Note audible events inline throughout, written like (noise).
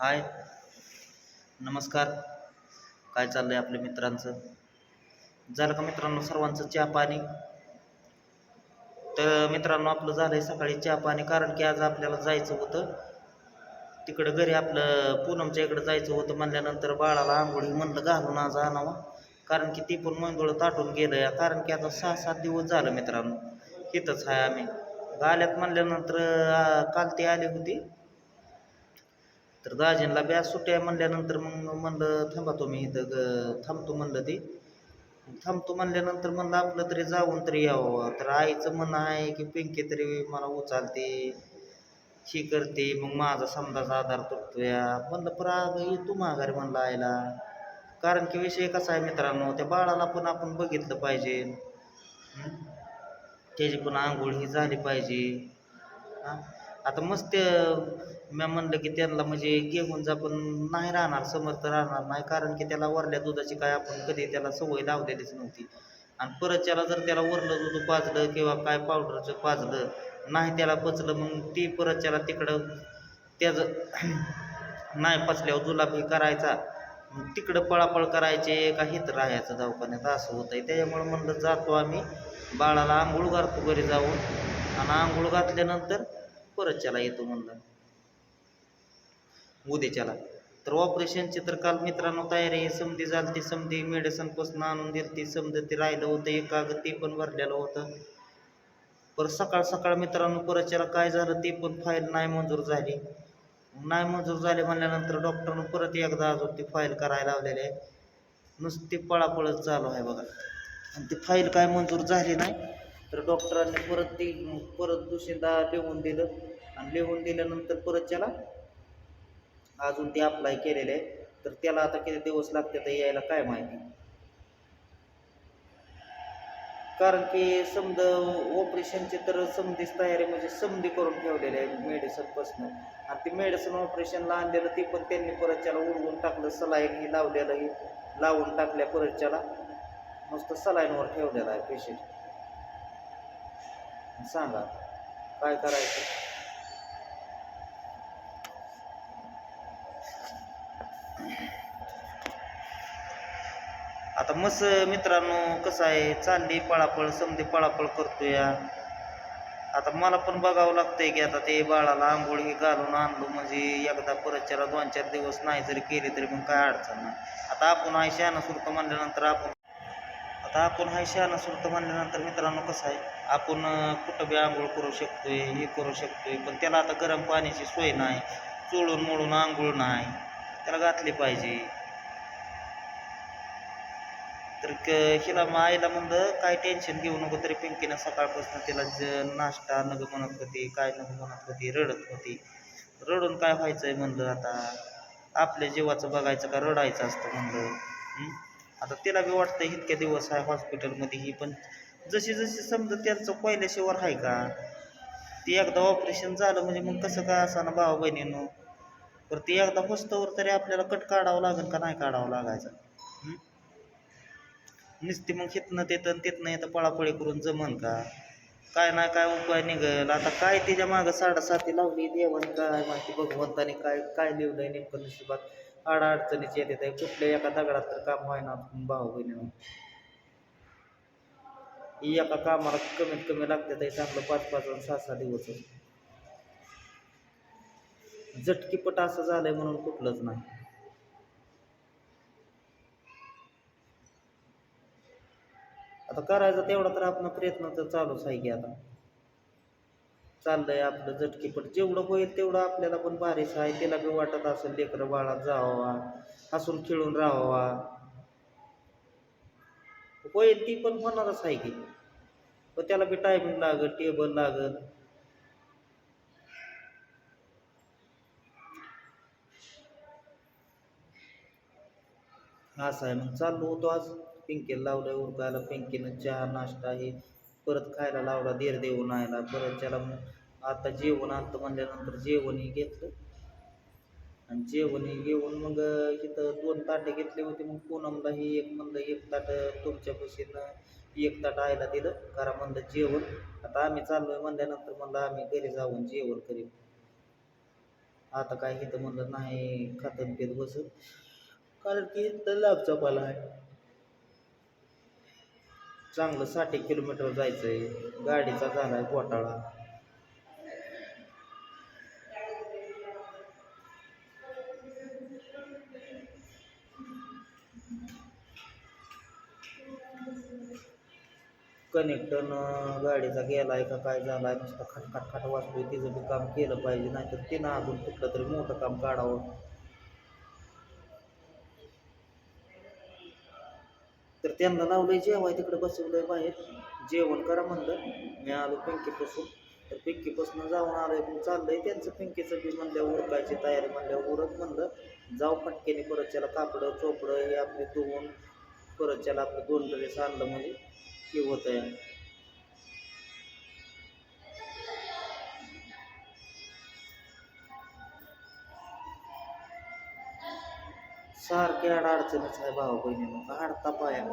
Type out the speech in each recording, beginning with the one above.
हाय. नमस्कार. काय चाललं आहे आपल्या मित्रांचं? झालं का मित्रांनो सर्वांचं चहा पाणी? तर मित्रांनो आपलं झालं आहे सकाळी चहा पाणी कारण की आज आपल्याला जायचं होतं. तिकडं घरी आपलं पूनमच्या इकडं जायचं होतं म्हणल्यानंतर बाळाला आंघोळी म्हणलं घालून आज आणावा. कारण की ती पण मंगळ ताटून गेलं या कारण की आता सहा सात दिवस झालं मित्रांनो. इथंच आहे आम्ही. आल्यात म्हणल्यानंतर काल ती आली होती. तर दाजींना बी आज आहे म्हणल्यानंतर मग म्हणलं थांबा तुम्ही इथं ग- थांबतो म्हणलं ते. थांबतो म्हणल्यानंतर म्हणलं आपलं तरी जाऊन तरी यावं. तर आईचं म्हणणं आहे की पिंकी तरी मला उचालते ही करते मग माझा समजाचा आधार तुटतोय. म्हणलं पर अगं तू माघारी म्हणलं आईला. कारण की विषय कसा आहे मित्रांनो त्या बाळाला पण आपण बघितलं पाहिजे. त्याची पण आंघोळ ही झाली पाहिजे. हां? आता मस्त मी म्हणलं की त्यांना म्हणजे घेऊन जा पण नाही राहणार समर्थ राहणार नाही कारण की त्याला वरल्या दुधाची काय आपण कधी त्याला सवय लावलेलीच नव्हती. आणि परत त्याला जर त्याला वरलं दूध पाजलं किंवा काय पावडरचं पाजलं नाही त्याला पचलं मग ती परत त्याला तिकडं त्याचं (clears throat) नाही पचल्यावर जुलाब हे करायचा. मग तिकडं पळापळ करायचे का हित राहायचं दवाखान्यात असं होतंय. त्याच्यामुळे म्हणलं जातो आम्ही बाळाला आंघोळ घालतो घरी जाऊन. आणि आंघोळ घातल्यानंतर परत चला येतो म्हणलं. उद्याच्याला तर ऑपरेशनची तर काल मित्रांनो तयारी समधी झाली ती समधी मेडिसिनपासून आणून दिली ती ते राहिलं होतं एक कागद ते पण भरलेलं होतं. परत सकाळ सकाळ मित्रांनो परतच्याला काय झालं ते पण फाईल नाही मंजूर झाली. नाही मंजूर झाली म्हणल्यानंतर डॉक्टरनं परत एकदा अजून ती फाईल करायला लावलेली आहे. नुसती पळापळच चालू आहे बघा. आणि ती फाईल काय मंजूर झाली नाही. तर डॉक्टरांनी परत ते परत दुसऱ्यांदा लिहून दिलं. आणि लिहून दिल्यानंतर परत त्याला अजून ते अप्लाय केलेलं आहे तर त्याला आता किती दिवस लागतात यायला काय माहिती? कारण की समजा ऑपरेशनची तर समधीच तयारी म्हणजे समधी करून ठेवलेली आहे मेडिसनपासून आणि ते मेडिसन ऑपरेशनला आणलेलं ते पण त्यांनी परत त्याला उडवून टाकलं. सलाईन हे लावलेलं लावून टाकल्या परत त्याला. नुसतं सलाईनवर ठेवलेलं आहे पेशंट सांगा काय करायचं? आता मस मित्रांनो कसं आहे? चालली पळापळ समधी पळापळ करतोय. आता मला पण बघावं लागतंय की आता ते बाळाला आंघोळ हे घालून आणलो म्हणजे एकदा परत चार दोन चार दिवस नाही जरी केले तरी मग काय अडचण नाही. आता आपण आहे शहाणा म्हणल्यानंतर आपण आता आपण हा शहाणा सुरत म्हणल्यानंतर मित्रांनो कसं आहे आपण कुठं बी आंघोळ करू शकतोय हे करू शकतोय पण त्याला आता गरम पाण्याची सोय नाही चोळून मोळून आंघोळ नाही त्याला घातली पाहिजे. तर क हिला मग आईला म्हणलं काय टेन्शन घेऊ नको तरी पिंकीनं सकाळपासून तिला ज नाश्ता नग म्हणत होती काय नग म्हणत होती रडत होती. रडून काय व्हायचंय म्हणलं आता? आपल्या जीवाचं बघायचं का रडायचं असतं म्हणलं आता तिला बी वाटतं इतक्या दिवस आहे हॉस्पिटलमध्ये ही पण. जशी जशी समजा त्यांचं पहिल्याशिवाय आहे का ती एकदा ऑपरेशन झालं म्हणजे मग कसं काय असा ना भावा बहिणीनं? तर ती एकदा होस्तवर तरी आपल्याला कट काढावं लागेल का नाही काढावं लागायचं? नुसती मग हितनं तिथं तिथनं येतं पळापळी करून जमन का? काय ना काय उपाय निघेल. आता काय तिच्या मागं साडेसाती लावली देवन काय माहिती भगवंताने काय काय लिहिलंय नेमकं नशिबात? अडचणीच येते आहे कुठल्या एका दगडात तर काम व्हायना भाऊ बहिणी. एका कामाला कमीत कमी लागते ते चांगलं पाच पाच सहा सहा दिवस. झटकीपट असं झालंय म्हणून कुठलंच नाही. आता करायचा तेवढा तर आपण प्रयत्न तर चालूच आहे की आता. चाललंय आपलं झटकीपट. जेवढं होईल तेवढं आपल्याला पण भारीच आहे त्याला बी वाटत असेल लेकरं बाळात जावा हसून खेळून राहावा. होईल ती पण होणारच आहे की. पण त्याला बी टायमिंग लागल टेबल लागल. असं आहे मग. चाललो होतो आज. पिंकेला लावलं उरकायला. पिंकीनं चहा नाश्ता हे. परत खायला लावला धीर देऊन आयला परत त्याला मग आता जेवण आणतं म्हणल्यानंतर जेवणही घेतलं. आणि जेवणही घेऊन मग इथं दोन ताटे घेतले होते मग पूनमला ही एक म्हणलं एक ताट तुमच्या पशीनं एक ताट आयला दिलं करा म्हणलं जेवण. आता आम्ही चाललोय म्हणल्यानंतर म्हणलं आम्ही घरी जाऊन जेवण करीन. आता काय इथं म्हणलं नाही खातन पेत बसत कारण की इथं लांबचा पाला आहे. चांगलं साठ एक किलोमीटर जायचं आहे गाडीचा झाला आहे घोटाळा कनेक्टन गाडीचा गेलाय का काय झालाय? नुसतं खटखट खट वाचतोय तिचं बी काम केलं पाहिजे. नाहीतर तिनं अजून कुठलं तरी मोठं काम काढावं. तर त्यांना लावलंय जेवाय तिकडे बसवलंय बाहेर. जेवण करा म्हणलं. मी आलो पिंकीपासून. तर पिंकीपासून जाऊन आलोय चाललं चाललंय त्यांचं पिंकीचं बी म्हणलं उरकायची तयारी म्हणल्यावर उरक म्हणलं. जाऊ फटकेने परत त्याला कापडं चोपडं हे आपले धुवून परत त्याला आपलं दोन ड्रेस आणलं म्हणजे. हे होतंय. सारखे अडचणच आहे भाऊ बहिणीनं काढता पाया.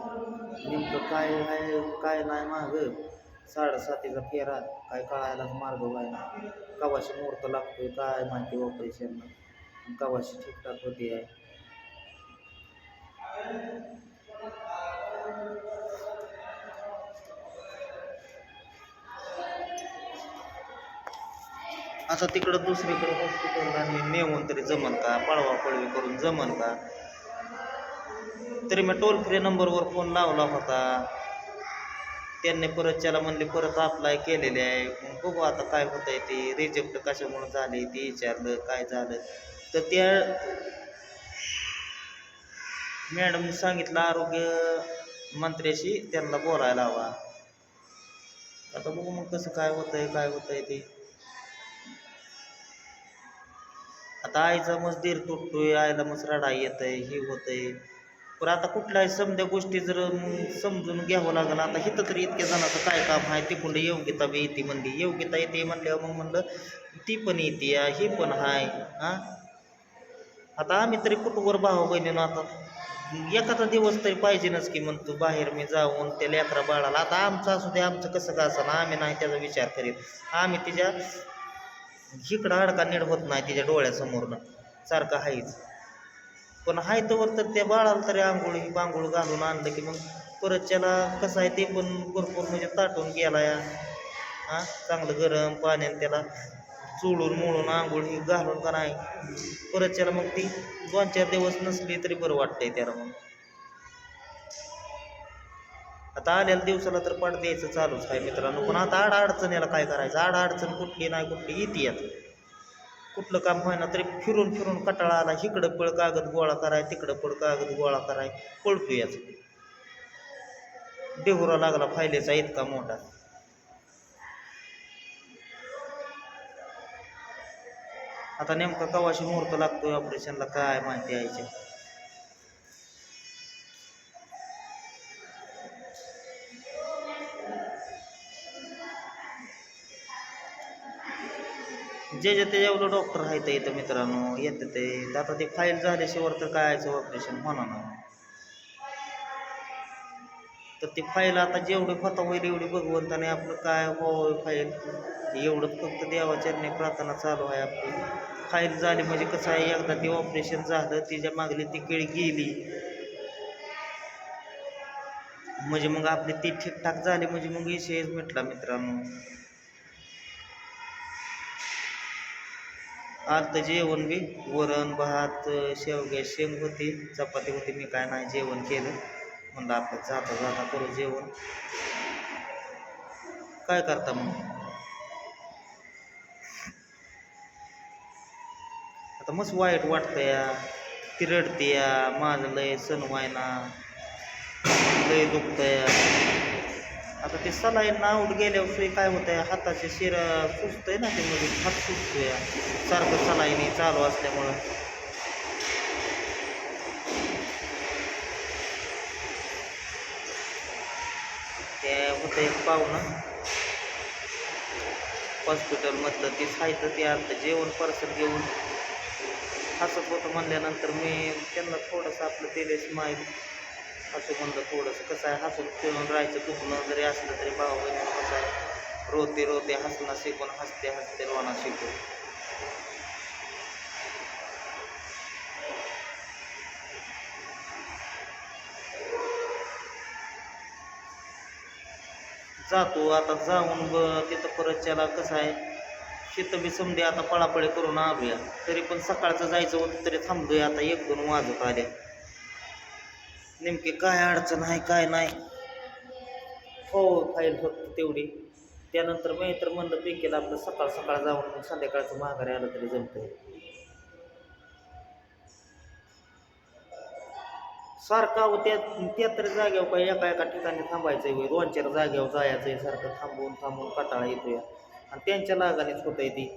नेमकं काय आहे काय नाही माग. साडेसातीचा फेरा काय कळायलाच मार्ग व्हायना कवाशी मुहूर्त लागतोय काय माहिती ऑपरेशन कवाशी ठीकठाक होती. आहे आता तिकडं दुसरीकडे हॉस्पिटलला नेऊन तरी जमन का? पळवा पळवी करून जमन का? तरी मी टोल फ्री नंबरवर फोन लावला होता. त्यांनी परत त्याला म्हणले परत अप्लाय केलेले आहे. मग बघू आता काय होत आहे ते. रिजेक्ट कशामुळे झाले ते विचारलं काय झालं. तर त्या मॅडमने सांगितलं आरोग्य मंत्र्याशी त्यांना बोलायला हवा. आता बघू मग कसं काय होतंय काय होतंय ते. आता आईचा मस्त धीर तुटतोय आईला मस्त रडा येत आहे हे होत आहे पण आता कुठल्याही समध्या गोष्टी जर समजून घ्यावं लागलं आता इथं तरी इतक्या जणांचं काय काम आहे? तिकडं योग्यता बी येते म्हणली. योग्यता येते म्हणल्यावर मग म्हणलं ती पण येते या, ही पण आहे हां आता आम्ही तरी कुटुंबर भाऊ बहिणीनं आता? एखादा दिवस तरी पाहिजेनच की म्हणतो बाहेर मी जाऊन त्या लेकरा बाळाला. आता आमचं असू दे आमचं कसं का असं आम्ही नाही त्याचा विचार करीत. आम्ही तिच्या इकडं अडका नीट होत नाही तिच्या डोळ्यासमोरनं. सारखं आहेच पण हाय तवर तर त्या बाळाला तरी आंघोळी बांघोळ घालून आणलं की मग परत त्याला कसं आहे ते पण भरपूर म्हणजे ताटून गेला या हां चांगलं गरम पाण्याने त्याला चोळून मोळून आंघोळ ही घालून का नाही परत त्याला मग ती दोन चार दिवस नसली तरी बरं वाटतंय त्याला मग. आता आलेल्या दिवसाला तर पाठ द्यायचं चालूच आहे मित्रांनो पण आता आड अडचणीला काय करायचं? आड अडचण कुठली नाही कुठली येते आता कुठलं काम होईना तरी फिरून फिरून कटाळा आला इकडं पळ कागद गोळा कराय तिकडं पळ कागद गोळा कराय पळतूयाच डेहुरा लागला फायलेचा इतका मोठा. आता नेमका कवाशी मुहूर्त लागतोय ऑपरेशनला काय माहिती यायचे. जे जे ते एवढं डॉक्टर आहेत इथं मित्रांनो येतं ते. आता ते फाईल झाल्याशिवाय तर काय ऑपरेशन होणार नाही. तर ती फाईल आता जेवढी होता होईल एवढी भगवंताने आपलं काय हो फाईल एवढं फक्त देवाचरणी प्रार्थना चालू आहे आपली. फाईल झाली म्हणजे कसं आहे एकदा ते ऑपरेशन झालं तिच्या मागली ती केळी गेली. म्हणजे मग आपली ती ठीकठाक झाली म्हणजे मग विषयच भेटला मित्रांनो. आता जेवण बी. वरण भात शेवग्या शेंग होती. चपाती होती. मी काय नाही जेवण केलं. म्हणलं आपलं जाता जाता करू जेवण. काय करता मग? आता मस्त वाईट वाटतं या. ती रडते या. माझं लय सण वायना लय दुखतं या. आता ते सलाईन आऊट गेल्यावर काय होतं आहे हाताचे शिरा सुचतंय ना ते मध्ये हात सुचतोय सारखं सलाईनी चालू असल्यामुळं. ते होतं एक पाहुणं. हॉस्पिटलमधलं ते साहित्य ते आता जेवण पार्सल घेऊन. हसत होतं म्हणल्यानंतर मी त्यांना थोडंसं आपलं तेलेस माहीत असं म्हणलं थोडंसं. कसं आहे हसून खेळून राहायचं दुखणं जरी असलं तरी भाऊ बहिणी कसं आहे रोते रोते हसणं शिकून हसते हसते रोना शिकून जातो आता जाऊन ब तिथं परत त्याला कसं आहे तिथं बी समजे आता पळापळी करून आलूया. तरी पण सकाळचं जायचं होतं तरी थांबलोय आता एक दोन वाजत आल्या नेमकी काय अडचण आहे काय नाही. हो फाईल फक्त तेवढी. त्यानंतर मी तर म्हणलं पिंकीला आपलं सकाळ सकाळ जाऊन मग संध्याकाळचं माघारी आलं तरी जमतंय. सारखं अहो त्या त्या तरी जाग्यावर काय एका एका ठिकाणी थांबायचं आहे दोन चार जाग्यावर जायचं आहे सारखं थांबवून थांबवून कटाळा येतोय. आणि त्यांच्या लागानेच होत आहे ती.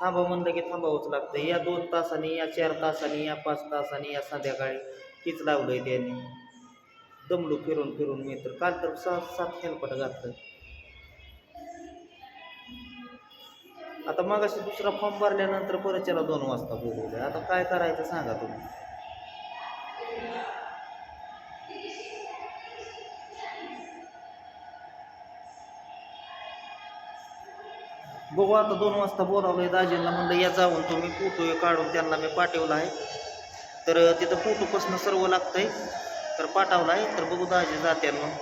थांबा म्हणलं की थांबावंच लागतं या दोन तासांनी या चार तासांनी या पाच तासांनी या संध्याकाळी. तीच लावलंय त्याने. दमलो फिरून फिरून मी तर. काल तर सात सात हेलपट घातलं. आता मागाशी दुसरा फॉर्म भरल्यानंतर परत त्याला दोन वाजता बोलवलं आता काय करायचं सांगा तुम्ही. बघू आता दोन वाजता बोलावलंय दाजींना म्हणलं या जाऊन तुम्ही फोटो काढून त्यांना मी पाठवला आहे. तर तिथं फोटोपासून सर्व लागतंय. तर पाठवला आहे तर बघू दाजी जाते मग